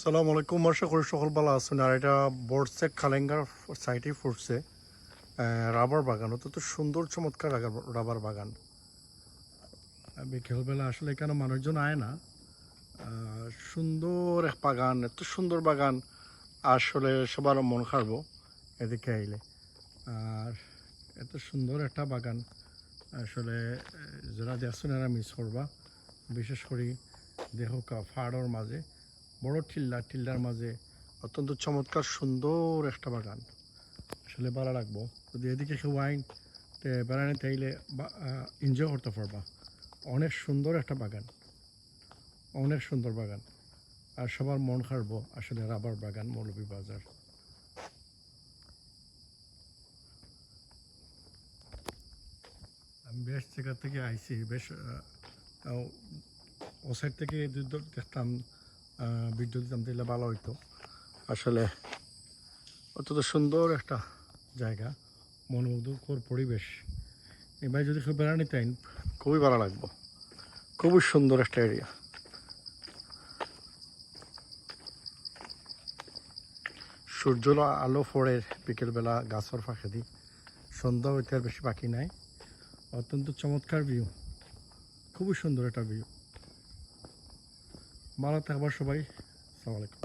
সালাম আলাইকুম। আশা করি সকল ভালো আছেন আর এটা বর্ডসেট খালেঙ্গার সাইডে ফুটছে রাবার বাগান। অত তো সুন্দর, চমৎকার রাবার বাগান। বিকেলবেলা আসলে এখানে মানুষজন আয় না? সুন্দর এক বাগান, এত সুন্দর বাগান, আসলে সবার মন খারবো এদিকে আইলে। আর এত সুন্দর একটা বাগান, আসলে যারা দেখছেন এরা মিস করবা। বিশেষ করে দেহ ফাড়র মাঝে। বড় টিল্লা, টিল্লার মাঝে অত্যন্ত চমৎকার, সুন্দর একটা বাগান। আসলে ভালো লাগবো। যদি এদিকে কেউ আইন বেড়ানে তাইলে এনজয় করতে পারবা। অনেক সুন্দর একটা বাগান। অনেক সুন্দর বাগান। আর সবার মন খারবো আসলে রাবার বাগান, মৌলভী বাজার। আমি বেশ জায়গা থেকে আইছি, বেশ ও সাইড থেকে দেখতাম। ভিডিও দিতাম তাহলে ভালো হইতো। আসলে অত্যন্ত সুন্দর একটা জায়গা, মনোমুগ্ধকর পরিবেশ। এবার যদি কেউ বেড়ানি তাই খুবই ভালো লাগবো। খুবই সুন্দর একটা এরিয়া সূর্য আলো ফোড়ে বিকেলবেলা গাছর ফাঁকে দিই সন্ধ্যা হইতে আর বেশি বাকি নাই। অত্যন্ত চমৎকার ভিউ খুবই সুন্দর একটা ভিউ ভালো থাকবার সবাই। আসসালামু আলাইকুম